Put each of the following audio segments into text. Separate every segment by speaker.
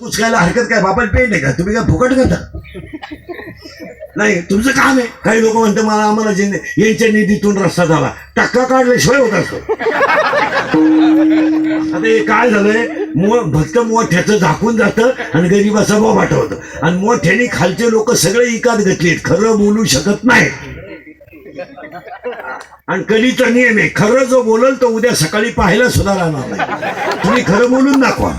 Speaker 1: पुचकायला हरकत काय? बापा पेंट आहे का? तुम्ही काय फुकट करता नाही तुमचं काम आहे. काही लोक म्हणतात मला आम्हाला जे यांच्या निधीतून रस्ता झाला. टक्का काढल्याशिवाय होत असतो आता हे काय झालंय? भक्त मोठ्याचं झाकून जातं आणि गरीबाचा बोबाटा पाठवतं आणि मोठ्याने खालचे लोक सगळे इकात घेतलेत. खरं बोलू शकत नाही आणि कलीचा नियम आहे खरं जो बोलल तो उद्या सकाळी पाहायला सुद्धा राहणार नाही. तुम्ही खरं बोलून दाखवा.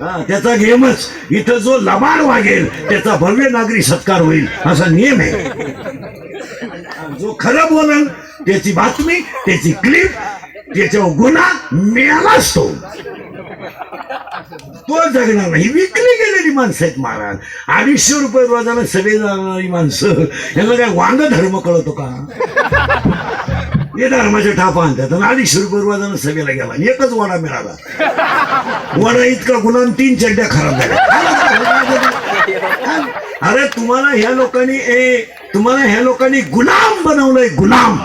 Speaker 1: त्याचा गेमच इथं जो लबाड वागेल त्याचा भव्य नागरी सत्कार होईल असा नियम आहे. जो खरं बोलल त्याची बातमी त्याची क्लिप त्याच्यावर गुन्हा मिळालाच तो तो जगणार नाही. विकली गेलेली माणसं आहेत महाराज. अडीचशे रुपये रोजानं सगळे जाणारी माणसं. यांना काय वांग धर्म कळतो का? हे धर्माचे ठापा आणतात आणि अडीचशे रुपये रोजानं सभेला गेला एकच वडा मिळाला. वडा इतका गुलाम तीन चड्ड्या खराब झाल्या. अरे तुम्हाला ह्या लोकांनी ए तुम्हाला ह्या लोकांनी गुलाम बनवलंय गुलाम.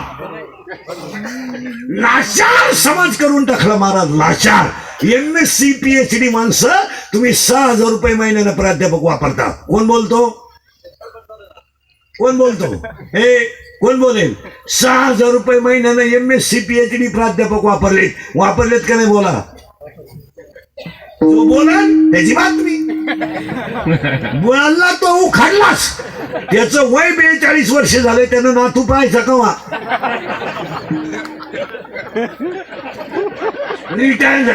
Speaker 1: लाचार समाज करून टाकला महाराज लाचार. M S C P H D माणसं तुम्ही सहा हजार रुपये महिन्यानं प्राध्यापक वापरता. कोण बोलतो? कोण बोलतो? हे कोण बोलेल? सहा हजार रुपये महिन्यानं M S C P H D प्राध्यापक वापरले वापरलेत का नाही बोला? जो बोला त्याची बातमी. बोलला तो उखाडलाच. त्याचं वय बेचाळीस वर्ष झाले त्यानं नातू पाहायचा कवा? रिटायर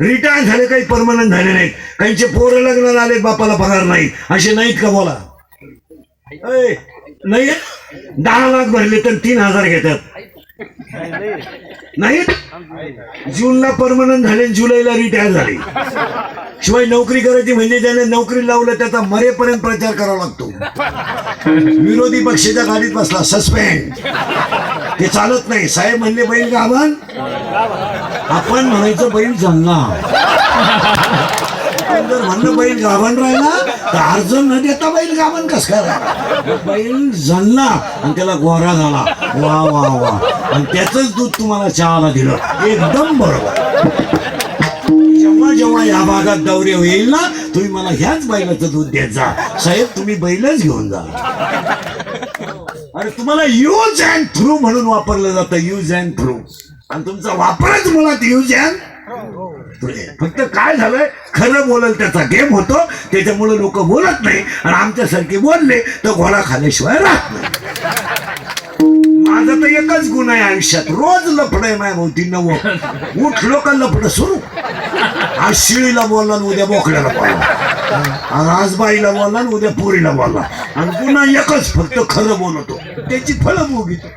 Speaker 1: रिटायर झाले काही परमनंट झाले नाहीत. काहींचे पोरं लग्नाला आले बापाला पगार नाही. असे नाहीत का बोला? नाही? दहा लाख भरले तर तीन हजार घेतात. नाही? जूनला परमनंट झाले जुलैला रिटायर झाले. शिवाय नोकरी करायची म्हणजे ज्याने नोकरी लावलं त्याचा मरेपर्यंत प्रचार करावा लागतो. विरोधी पक्षाच्या गाडीत बसला सस्पेंड ते चालत नाही. साहेब म्हणले बैल गाभण आपण म्हणायचं बैल जमला जर म्हणलं बैल गाभण राहिला अर्ज न देता बैल गाभण कस काय बैल जणला आणि त्याला गोरा झाला. वा वा वा. आणि त्याच दूध तुम्हाला चहाला दिलं. एकदम बरोबर. जेव्हा जेव्हा या भागात दौरे होईल ना तुम्ही मला ह्याच बैलाचं दूध देत जा. साहेब तुम्ही बैलच घेऊन जा. अरे तुम्हाला यूज अँड थ्रू म्हणून वापरलं जातं. यूज अँड थ्रू आणि तुमचा वापरच मुळात यूज अँड फक्त काय झालंय? खरं बोलल त्याचा गेम होतो. त्याच्यामुळे लोक बोलत नाही. आणि आमच्यासारखे बोलले तर घोडा खाल्ल्याशिवाय राहत नाही. माझा तर एकच गुण आहे आयुष्यात. रोज लफड आहे माझ्या भोवती. नव. उठलो का लफड सुरू. आज शिळीला बोलला उद्या बोकड्याला बोलला. आणि आज बाईला बोलला उद्या पोरीला बोलला. आणि पुन्हा एकच फक्त खरं बोलतो. त्याची फळं भोगितो.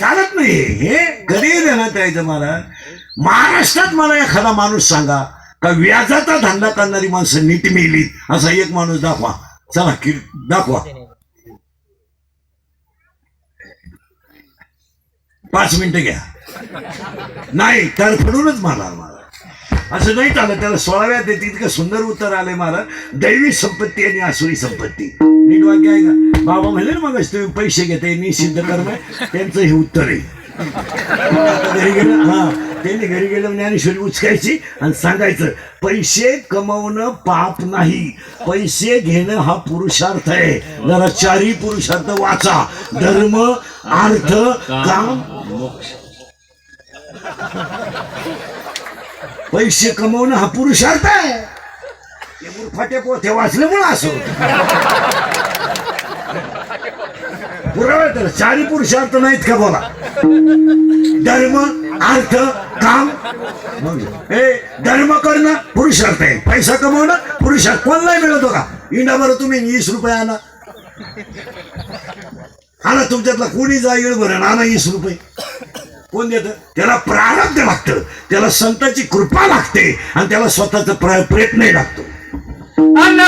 Speaker 1: चालत नाही हे. कधी देण्यात यायचं मला महाराष्ट्रात मला एखादा माणूस सांगा का व्याजाचा धंदा करणारी माणसं नीट मिळलीत असा एक माणूस दाखवा. चला की दाखवा. पाच मिनिटं घ्या. नाही तडफडूनच फडूनच मारणार मला असं नाही चाललं त्याला सोळाव्यात येते इतकं सुंदर उत्तर आलंय मला दैवी संपत्ती आणि आसुरी संपत्ती. नीट वाक्य आहे का? बाबा म्हणले ना मग तुम्ही पैसे घेते निषिद्ध कर्म त्यांचं हे उत्तर आहे. हा. त्यांनी घरी गेलं ज्ञानेश्वरी उचकायची आणि सांगायचं पैसे कमवणं पाप नाही. पैसे घेणं हा पुरुषार्थ आहे. जरा चारी पुरुषार्थ वाचा. धर्म अर्थ काम पैसे कमवणं हा पुरुषार्थ आहे. ते मूर्खाटे पोथे वाचल्यामुळं असं. पुरावे तर चारी पुरुषार्थ नाहीत का बोला? धर्म अर्थ काम हे धर्म करणं पुरुषार्थ आहे. पैसा कमवणं पुरुषार्थ. कोणलाही मिळतो का? इंडा बरं तुम्ही वीस रुपये आणा. आणा तुमच्यातला कोणी जाईल बरं? आणा वीस रुपये. कोण देत? त्याला प्रारब्ध लागतं. त्याला संतांची कृपा लागते आणि त्याला स्वतःचा प्रयत्नही लागतो.
Speaker 2: अन्न